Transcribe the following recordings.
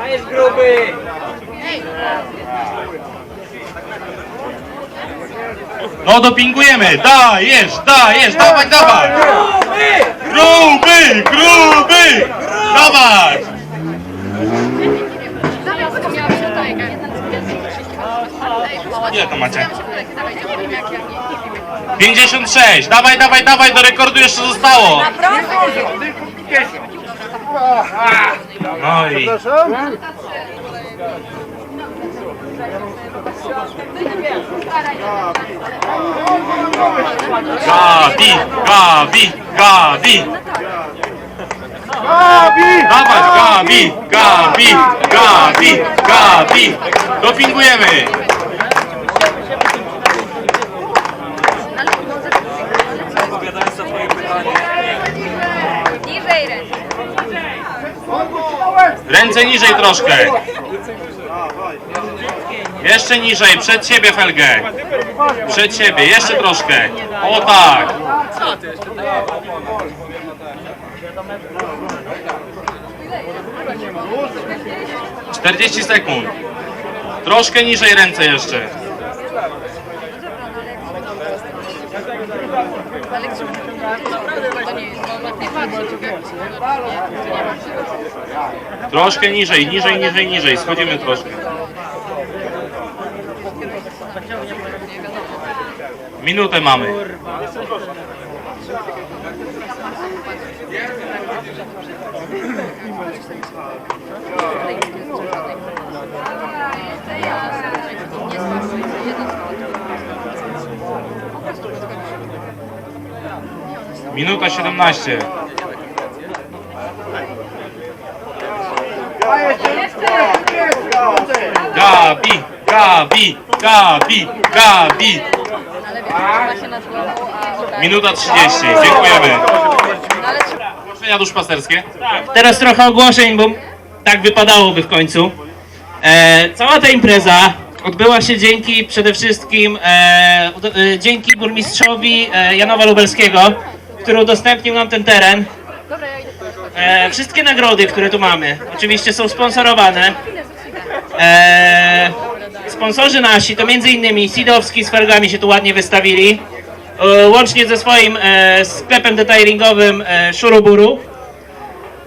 A jest gruby! No dopingujemy, dajesz, dajesz, dawaj, dawaj! Gruby, gruby! Dawaj! Ile to macie? 56, dawaj, dawaj, dawaj, do rekordu jeszcze zostało! No i... Gabi, Gabi, Gabi! Dawaj, Gabi, Gabi, Gabi, Gabi! Dopingujemy! Ręce. Ręce niżej troszkę. Jeszcze niżej, przed siebie Felgę. Przed siebie, jeszcze troszkę. O tak. Czterdzieści sekund. Troszkę niżej ręce jeszcze. Ale gdzie to nie jest, bo nie patrzy, czy jak Troszkę niżej, niżej, niżej, niżej. Schodzimy troszkę. Minutę mamy. Minuta 17. Gabi, Gabi, Gabi, Gabi. Minuta 30. Dziękujemy. Ogłoszenia duszpasterskie. Teraz trochę ogłoszeń, bo tak wypadałoby w końcu. E, cała ta impreza odbyła się dzięki przede wszystkim e, e, dzięki burmistrzowi e, Janowa Lubelskiego, który udostępnił nam ten teren. E, wszystkie nagrody, które tu mamy, oczywiście są sponsorowane. E, sponsorzy nasi to m.in. Sidowski z Fergami się tu ładnie wystawili. E, łącznie ze swoim e, sklepem detailingowym e, Szuruburu.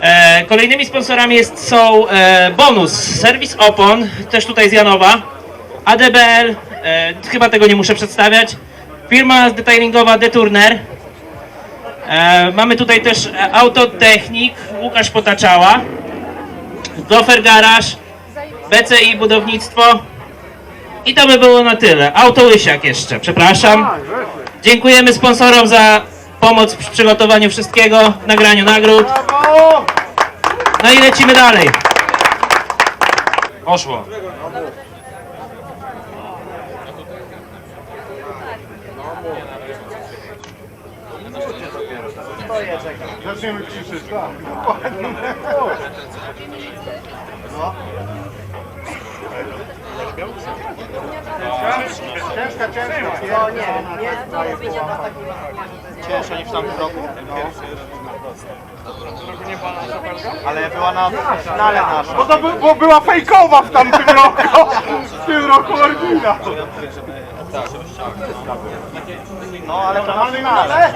E, kolejnymi sponsorami jest, są e, Bonus, serwis Opon, też tutaj z Janowa, ADBL, e, chyba tego nie muszę przedstawiać, firma detailingowa Deturner, e, mamy tutaj też e, Autotechnik, Łukasz Potaczała, Gofer Garage, BCI Budownictwo i to by było na tyle. Auto Łysiak jeszcze, przepraszam. Dziękujemy sponsorom za pomoc w przygotowaniu wszystkiego, nagraniu nagród. No i lecimy dalej. Poszło. Zaczniemy krzyczeć, tak. Ciężka, ciężka. No nie, nie. Cięższa niż w tamtym roku? Ale była na finale nasza. Bo to by, bo była fejkowa w tamtym roku. W tym roku oryginał. No ale to na finale.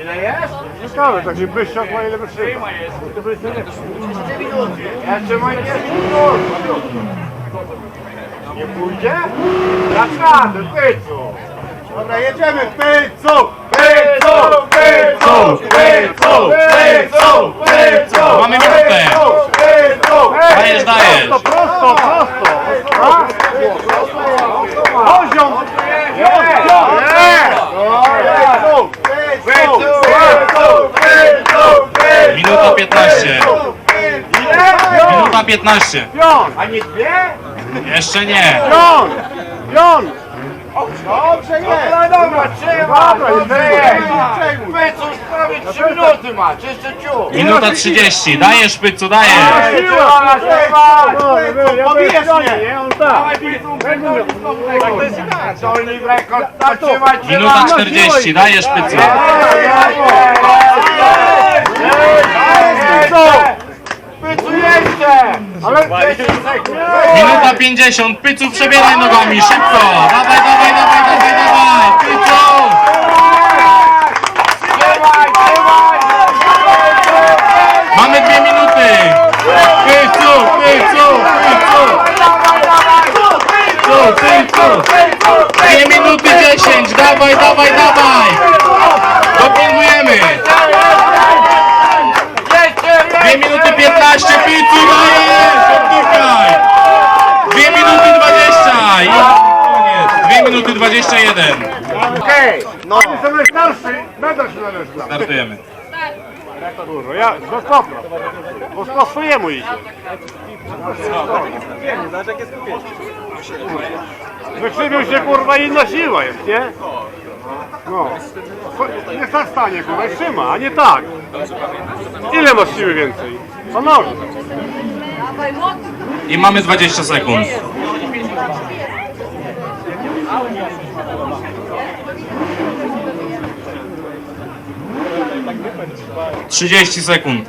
Ile jest? Ciekawe, taki byszczak ma ile wytrzyma. Jeszcze ma jest minut. Nie pójdzie? Zaczynamy, pycu. Dobra, jedziemy, pycu! Pycu, pycu, pycu, pycu, pycu. Mamy minutę. Pycu, Dajesz, dajesz. Prosto, prosto, prosto. Poziom. Jest, jest. Pycu, pycu, pycu, pycu, pycu. Minuta 15. Minuta 15. Pion! A nie dwie? Jeszcze nie. Pion! Pion! Dobrze jest! Dobra, dobra, trzeba! Dobrze jest! Wycóż prawie 3 minuty! trzymać, jeszcze ciu. Minuta 30, dajesz pycu, dajesz. Pobijesz mnie! Dawaj, Picu, Tak to jest inaczej. Dolny rekord, Minuta 40, dajesz pycu. Pycu jeszcze! Ale 10 sekund! Minuta 50, pycu przebieraj nogami, szybko. Dawaj, dawaj, dawaj, dawaj, dawaj. Pycu. Mamy dwie minuty. Pycu, pycu, pycu. Pycu, pycu. Dwie minuty 10, dawaj, dawaj, dawaj. Dopingujemy. Dwie minuty 15, pycu, dajesz, oddychaj. Dwie minuty 20 i koniec. Dwie minuty 21. No. Jestem najstarszy, będę się należy dla Startujemy. Dużo, ja, no stopno. Bo po swojemu idzie. Wykrzywił się kurwa inna siła jest, nie? No. Nie tak stanie kurwa, i trzyma, a nie tak. Ile masz siły więcej? Panowie. I mamy 20 sekund. Trzydzieści sekund.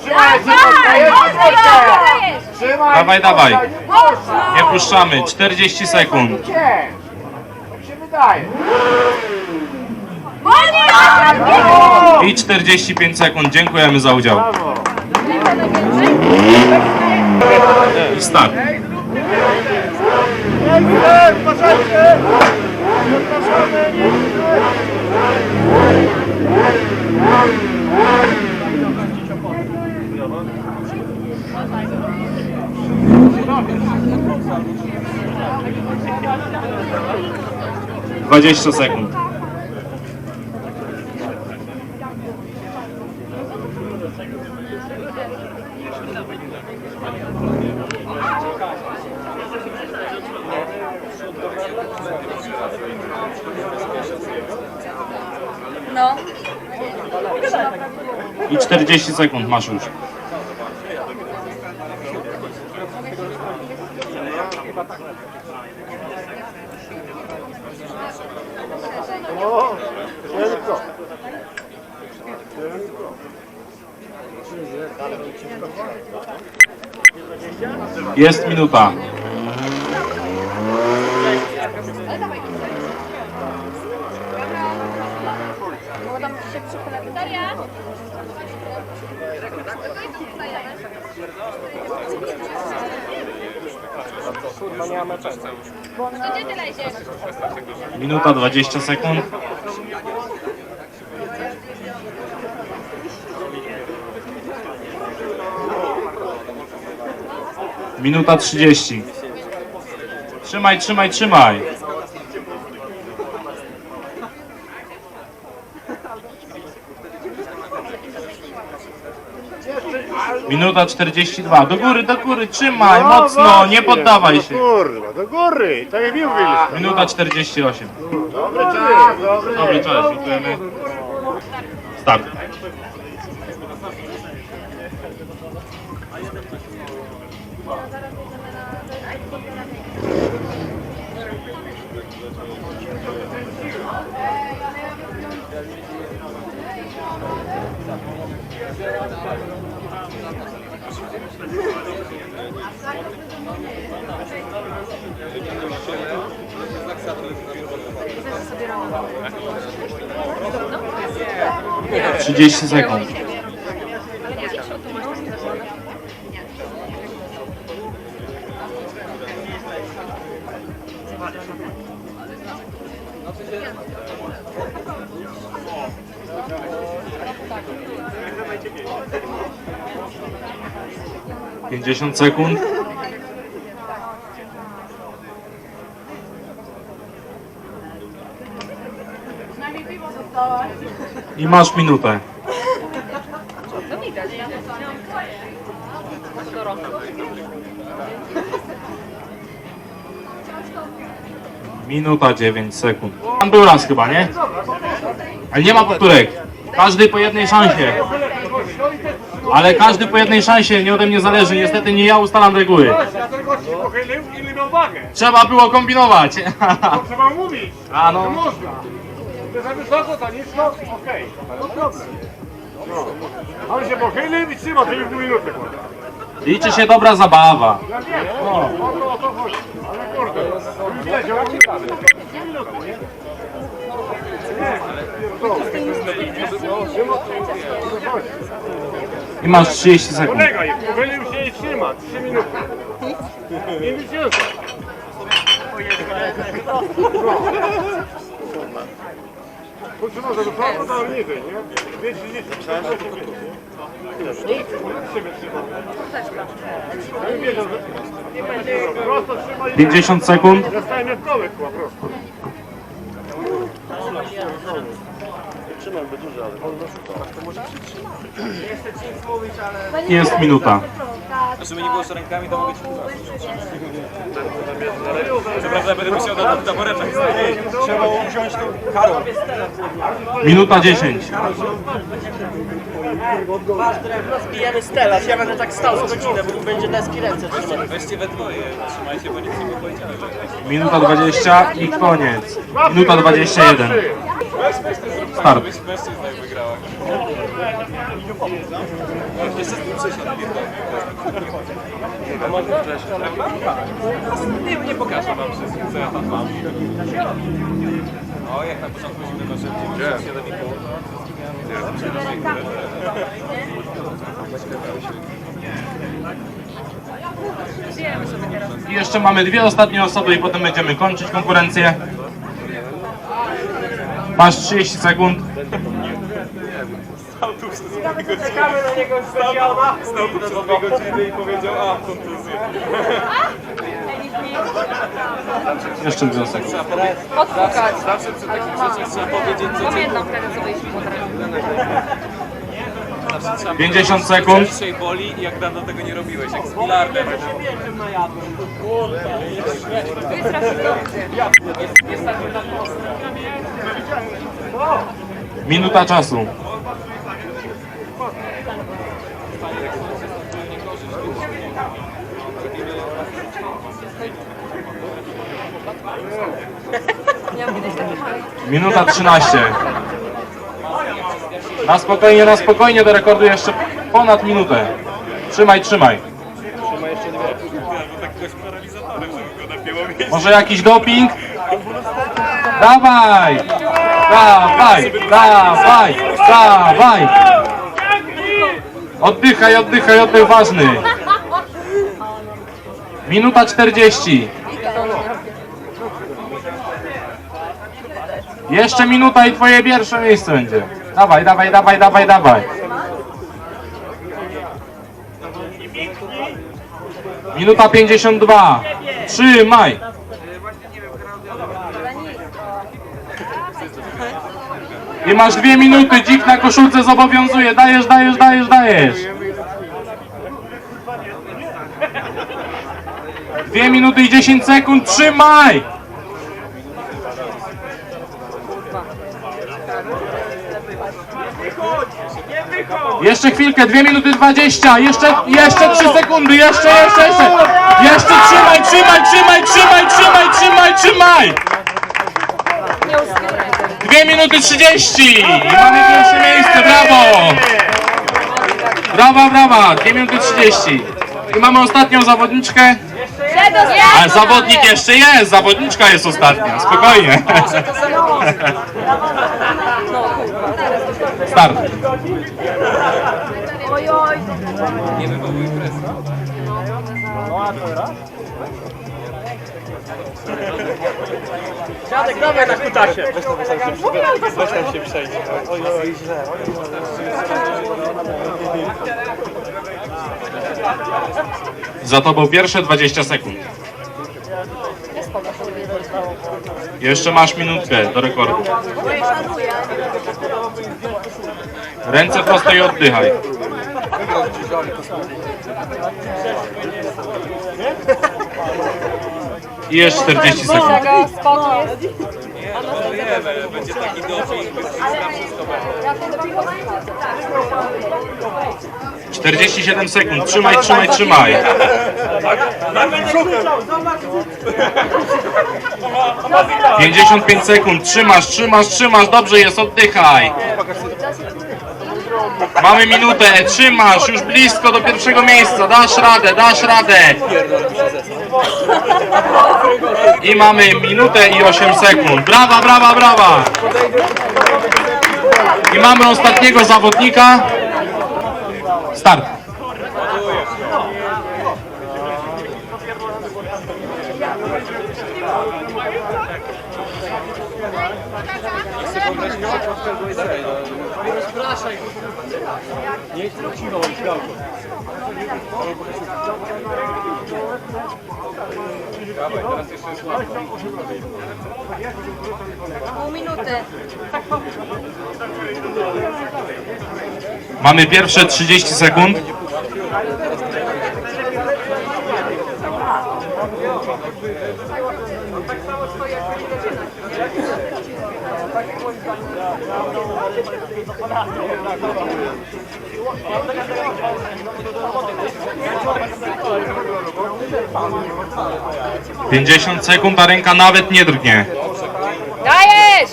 Trzymaj. Trzymaj. Dawaj, dawaj. Nie puszczamy. 40 sekund. I 45 sekund. Dziękujemy za udział. I start. Dwadzieścia sekund. I 40 sekund masz już. Jest minuta. Bo tam się przychyla Wiktoria. Minuta 20 sekund. Minuta 30. Trzymaj, trzymaj, trzymaj. Minuta 42. Do góry, do góry, trzymaj, mocno, właśnie. nie poddawaj się. No kurwa, do góry, tak jak mi mówiliście. Minuta 48. Dobry czas, dobry. Dobry czas, dziękujemy. Start. Trzydzieści sekund. Pięćdziesiąt sekund. I masz minutę. Minuta 9 sekund. Pan był raz chyba, nie? Ale nie ma powtórek. Każdy po jednej szansie. Ale każdy po jednej szansie, nie ode mnie zależy. Niestety nie ja ustalam reguły. Pochylił i wagę. Trzeba było kombinować. Trzeba mówić. A no. można. To za wysoko, za nisko, okej. No problem. No. On się pochylił i trzyma, to już dwie minuty. Liczy się dobra zabawa. Ja wiem, no. o to, o to chodzi. Ale kurde, już? I masz 30 sekund. Kolega jest, pochylił się i trzyma. Trzy minuty. Nie więcej. Potrzeba za wysoko, to nie? 230, 40 minut. Siebie trzyma. Ja bym wiedział, że... Prosto trzyma i... 50 sekund. Dostałem jak kołek, po prostu. Jest minuta. Żeby nie było z rękami, to mogę ci Co prawda będę musiał na taboreczek Trzeba usiąść tu karą. Minuta 10. Zbijemy stelaż, ja będę tak stał z godzinę, bo tu będzie deski ręce trzymać. Weźcie we dwoje, trzymajcie, bo nic nie było powiedziane. Minuta 20 i koniec. Minuta 21. Start. Weź mężczyzna jak wygrała. Jeszcze z tym przysiadł. Nie, nie pokażę wam wszystko, co ja tam mam. O, jak na początku zimny noszę 97,5. I jeszcze mamy dwie ostatnie osoby i potem będziemy kończyć konkurencję. Masz 30 sekund. Czekamy na niego specjalna. Stał tu przez dwie godziny i powiedział, a kontuzja. Jeszcze dwie sekund. Odpukać. Zawsze przy takich rzeczach trzeba powiedzieć, co wtedy, co byliśmy potrafić. 50 sekund. dzisiaj boli i jak dawno tego nie robiłeś, jak z bilardem. Jest rasistowcy. Minuta czasu. Minuta 13. Na spokojnie, na spokojnie do rekordu jeszcze ponad minutę. Trzymaj, trzymaj. Może jakiś doping? Dawaj! Dawaj! Dawaj! Dawaj! Oddychaj, oddychaj, oddech ważny. Minuta 40. Jeszcze minuta i twoje pierwsze miejsce będzie. Dawaj, dawaj, dawaj, dawaj, dawaj. Minuta 52. Trzymaj. I masz dwie minuty, dzik na koszulce zobowiązuje. Dajesz, dajesz, dajesz, dajesz. Dwie minuty i 10 sekund, trzymaj! Jeszcze chwilkę, 2 minuty 20, jeszcze, jeszcze 3 sekundy, jeszcze, jeszcze, jeszcze, jeszcze, trzymaj, trzymaj, trzymaj, trzymaj, trzymaj, trzymaj, trzymaj! 2 minuty 30 i mamy pierwsze miejsce, brawo! Brawa, brawa, 2 minuty 30 i mamy ostatnią zawodniczkę, a zawodnik jeszcze jest, zawodniczka jest ostatnia, spokojnie. Start. Dziadek, dawaj na kutasie. Za tobą pierwsze 20 sekund. Jeszcze masz minutkę do rekordu. Ręce prosto i oddychaj. I jeszcze 40 sekund. Czego? Spokój jest. Wiemy, będzie taki doping, na wszystko będzie. 47 sekund. Trzymaj, trzymaj, trzymaj. Pięćdziesiąt pięć sekund. Trzymasz, trzymasz, trzymasz. Dobrze jest, oddychaj. Mamy minutę, trzymasz, już blisko do pierwszego miejsca. Dasz radę, dasz radę. I mamy minutę i 8 sekund. Brawa, brawa, brawa. I mamy ostatniego zawodnika. Start. Pół minuty. Mamy pierwsze 30 sekund. Pięćdziesiąt sekund, a ręka nawet nie drgnie. Dajesz!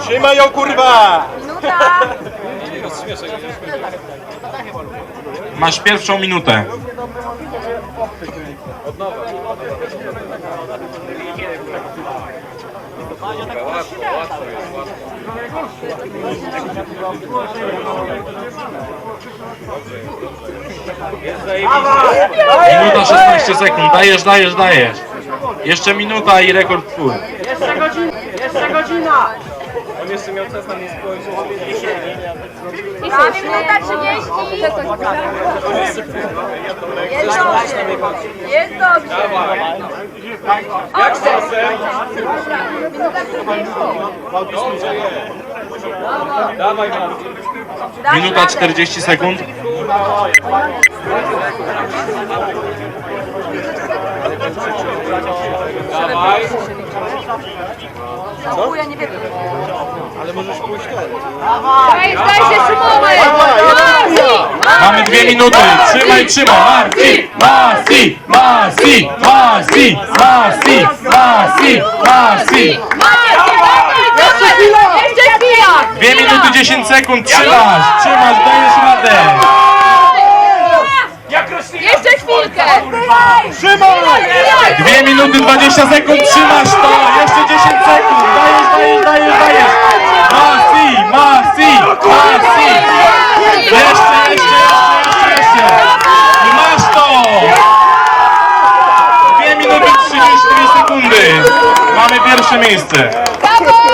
Trzymaj ją kurwa! Minuta! Masz pierwszą minutę. Minuta 16 sekund. Dajesz, dajesz, dajesz. Jeszcze minuta i rekord twój. Jeszcze godzina! Jeszcze godzina! On jeszcze miał czas na mnie spojrzeć. Mamy minuta 30. Jest dobrze. Jest dobrze. Dobra, minuta 40. Dawaj man. Dasz Minuta radę. 40 sekund. Dawaj. Ja nie wiem. Ale możesz pójść Daj, daj się Szymony! Mamy dwie minuty. Trzymaj, trzymaj. Marci, Marci, Marci, Marci, Marci, Marci, Marci. Jeszcze chwila! Jeszcze chwila! Dwie minuty 10 sekund. Trzymasz, trzymasz, dajesz radę. Jeszcze chwilkę! Szymon! Dwie minuty 20 sekund, trzymasz to! Jeszcze 10 sekund! Dajesz, dajesz, dajesz, dajesz! Masi, masi, masi! Jeszcze, jeszcze, jeszcze, jeszcze! I masz to! Dwie minuty 33 sekundy! Mamy pierwsze miejsce! Brawo!